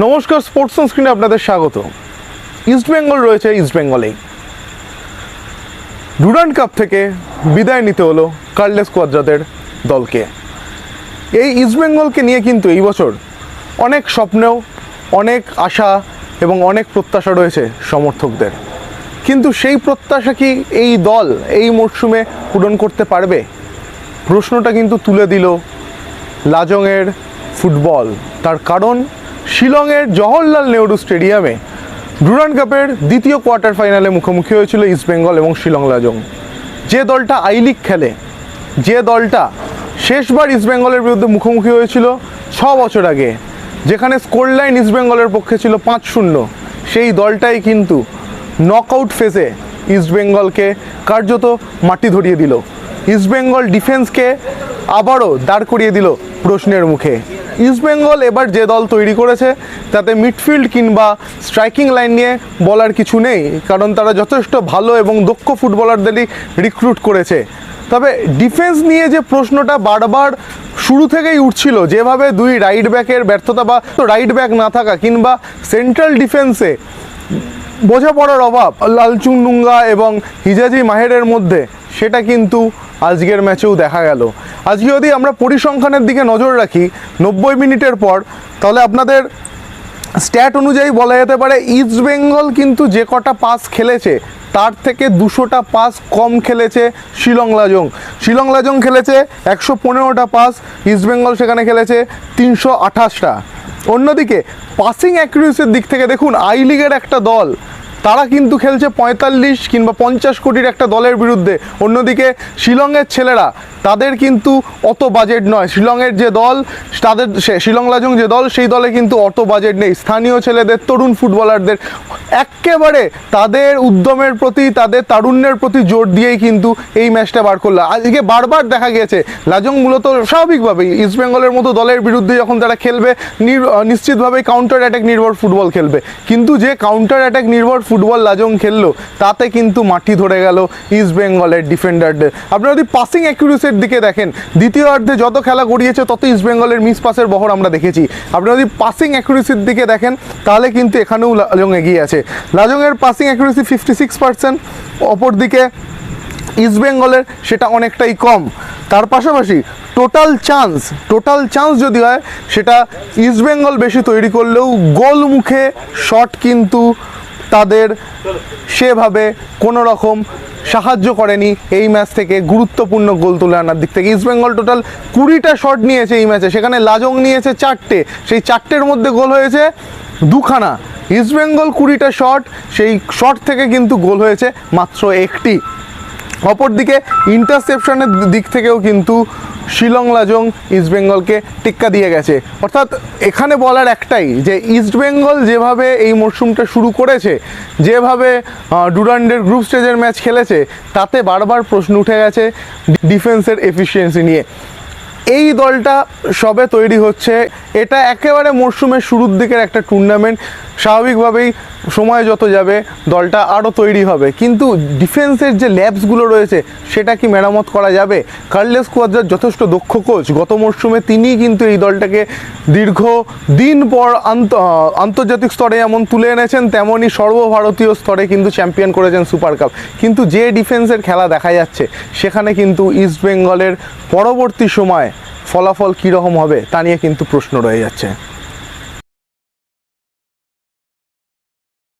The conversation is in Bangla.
নমস্কার স্পোর্টস স্ক্রিনে আপনাদের স্বাগত। ইস্ট বেঙ্গল রয়েছে ইস্ট বেঙ্গলেই ডুরান্ড কাপ থেকে বিদায় নিতে হলো কার্লেস কোয়াদ্রাদের দলকে। এই ইস্ট বেঙ্গলকে নিয়ে কিন্তু এই বছর অনেক স্বপ্নেও, অনেক আশা এবং অনেক প্রত্যাশা রয়েছে সমর্থকদের। কিন্তু সেই প্রত্যাশা কি এই দল এই মরশুমে পূরণ করতে পারবে? প্রশ্নটা কিন্তু তুলে দিল লাজংয়ের ফুটবল। তার কারণ শিলংয়ের জওহরলাল নেহরু স্টেডিয়ামে ডুরান্ড কাপের দ্বিতীয় কোয়ার্টার ফাইনালে মুখোমুখি হয়েছিল ইস্টবেঙ্গল এবং শিলং লাজং। যে দলটা আই লিগ খেলে, যে দলটা শেষবার ইস্টবেঙ্গলের বিরুদ্ধে মুখোমুখি হয়েছিল ছ বছর আগে, যেখানে স্কোর লাইন ইস্টবেঙ্গলের পক্ষে ছিল পাঁচ শূন্য, সেই দলটাই কিন্তু নকআউট ফেজে ইস্টবেঙ্গলকে কার্যত মাটি ধরিয়ে দিল। ইস্টবেঙ্গল ডিফেন্সকে আবারও দাঁড় করিয়ে দিল প্রশ্নের মুখে। ইস্টবেঙ্গল এবার যে দল তৈরি করেছে, তাতে মিডফিল্ড কিংবা স্ট্রাইকিং লাইন নিয়ে বলার কিছু নেই, কারণ তারা যথেষ্ট ভালো এবং দক্ষ ফুটবলারদেরই রিক্রুট করেছে। তবে ডিফেন্স নিয়ে যে প্রশ্নটা বারবার শুরু থেকেই উঠছিল, যেভাবে দুই রাইট ব্যাকের ব্যর্থতা বা রাইট ব্যাক না থাকা কিংবা সেন্ট্রাল ডিফেন্সে বোঝাপড়ার অভাব লালচুং নুঙ্গা এবং হিজাজি মাহেরের মধ্যে, সেটা কিন্তু আজকের ম্যাচেও দেখা গেল। আজকে যদি আমরা পরিসংখ্যানের দিকে নজর রাখি, নব্বই মিনিটের পর, তাহলে আপনাদের স্ট্যাট অনুযায়ী বলা যেতে পারে ইস্ট বেঙ্গল কিন্তু যে কটা পাস খেলেছে, তার থেকে দুশোটা পাস কম খেলেছে শিলং লাজং। শিলং লাজং খেলেছে একশো পনেরোটা পাস, ইস্ট বেঙ্গল সেখানে খেলেছে তিনশো আঠাশটা। অন্যদিকে পাসিং অ্যাকুরেসির দিক থেকে দেখুন আই লিগের একটা দল, তারা কিন্তু খেলছে পঁয়তাল্লিশ কিংবা পঞ্চাশ কোটির একটা দলের বিরুদ্ধে। অন্যদিকে, শিলংয়ের ছেলেরা, তাদের কিন্তু অত বাজেট নয়। শিলংয়ের যে দল, তাদের শিলং লাজং যে দল, সেই দলে কিন্তু অত বাজেট নেই। স্থানীয় ছেলেদের, তরুণ ফুটবলারদের একেবারে তাদের উদ্যমের প্রতি, তাদের তারুণ্যের প্রতি জোর দিয়েই কিন্তু এই ম্যাচটা বার করল। আজকে বারবার দেখা গিয়েছে, লাজং মূলত স্বাভাবিকভাবেই ইস্টবেঙ্গলের মতো দলের বিরুদ্ধে যখন তারা খেলবে নিশ্চিতভাবেই কাউন্টার অ্যাটাক নির্ভর ফুটবল খেলবে। কিন্তু যে কাউন্টার অ্যাটাক নির্ভর ফুটবল লাজং খেললো, তাতে কিন্তু মাটি ধরে গেল ইস্ট বেঙ্গলের ডিফেন্ডারদের আপনারা যদি পাসিং অ্যাকুরেসির দিকে দেখেন দ্বিতীয় অর্ধে যত খেলা গড়িয়েছে, তত ইস্ট বেঙ্গলের মিস পাসের বহর আমরা দেখেছি। আপনারা যদি পাসিং অ্যাকুরেসির দিকে দেখেন, তাহলে কিন্তু এখানেও লাজং এগিয়ে আছে। লাজংয়ের passing accuracy fifty six percent অপরদিকে ইস্ট বেঙ্গলের সেটা অনেকটাই কম। তার পাশাপাশি টোটাল চান্স টোটাল চান্স যদি হয়, সেটা ইস্ট বেঙ্গল বেশি তৈরি করলেও গোল মুখে শট কিন্তু তাদের সেভাবে কোনো রকম সাহায্য করেনি এই ম্যাচ থেকে গুরুত্বপূর্ণ গোল তুলে আনার দিক থেকে। ইস্টবেঙ্গল টোটাল কুড়িটা শট নিয়েছে এই ম্যাচে সেখানে লাজং নিয়েছে চারটে। সেই চারটের মধ্যে গোল হয়েছে দুখানা। ইস্টবেঙ্গল কুড়িটা শট সেই শট থেকে কিন্তু গোল হয়েছে মাত্র একটি। অপরদিকে ইন্টারসেপশনের দিক থেকেও কিন্তু শিলং লাজং ইস্টবেঙ্গলকে টিক্কা দিয়ে গেছে। অর্থাৎ এখানে বলার একটাই যে ইস্টবেঙ্গল যেভাবে এই মরশুমটা শুরু করেছে, যেভাবে ডুরান্ডের গ্রুপ স্টেজের ম্যাচ খেলেছে, তাতে বারবার প্রশ্ন উঠে গেছে ডিফেন্সের এফিসিয়েন্সি নিয়ে। এই দলটা সবে তৈরি হচ্ছে। এটা একেবারে মরশুমের শুরুর দিকের একটা টুর্নামেন্ট স্বাভাবিকভাবেই সময় যত যাবে, দলটা আরও তৈরি হবে। কিন্তু ডিফেন্সের যে ল্যাবসগুলো রয়েছে, সেটা কি মেরামত করা যাবে? কার্লেস কোয়াদ্রার যথেষ্ট দক্ষ কোচ গত মরশুমে তিনিই কিন্তু এই দলটাকে দীর্ঘ দিন পর আন্ত আন্তর্জাতিক স্তরে যেমন তুলে এনেছেন তেমনই সর্বভারতীয় স্তরে কিন্তু চ্যাম্পিয়ন করেছেন সুপার কাপ কিন্তু যে ডিফেন্সের খেলা দেখা যাচ্ছে, সেখানে কিন্তু ইস্ট বেঙ্গলের পরবর্তী সময় ফলাফল কীরকম হবে, তা নিয়ে কিন্তু প্রশ্ন রয়ে যাচ্ছে।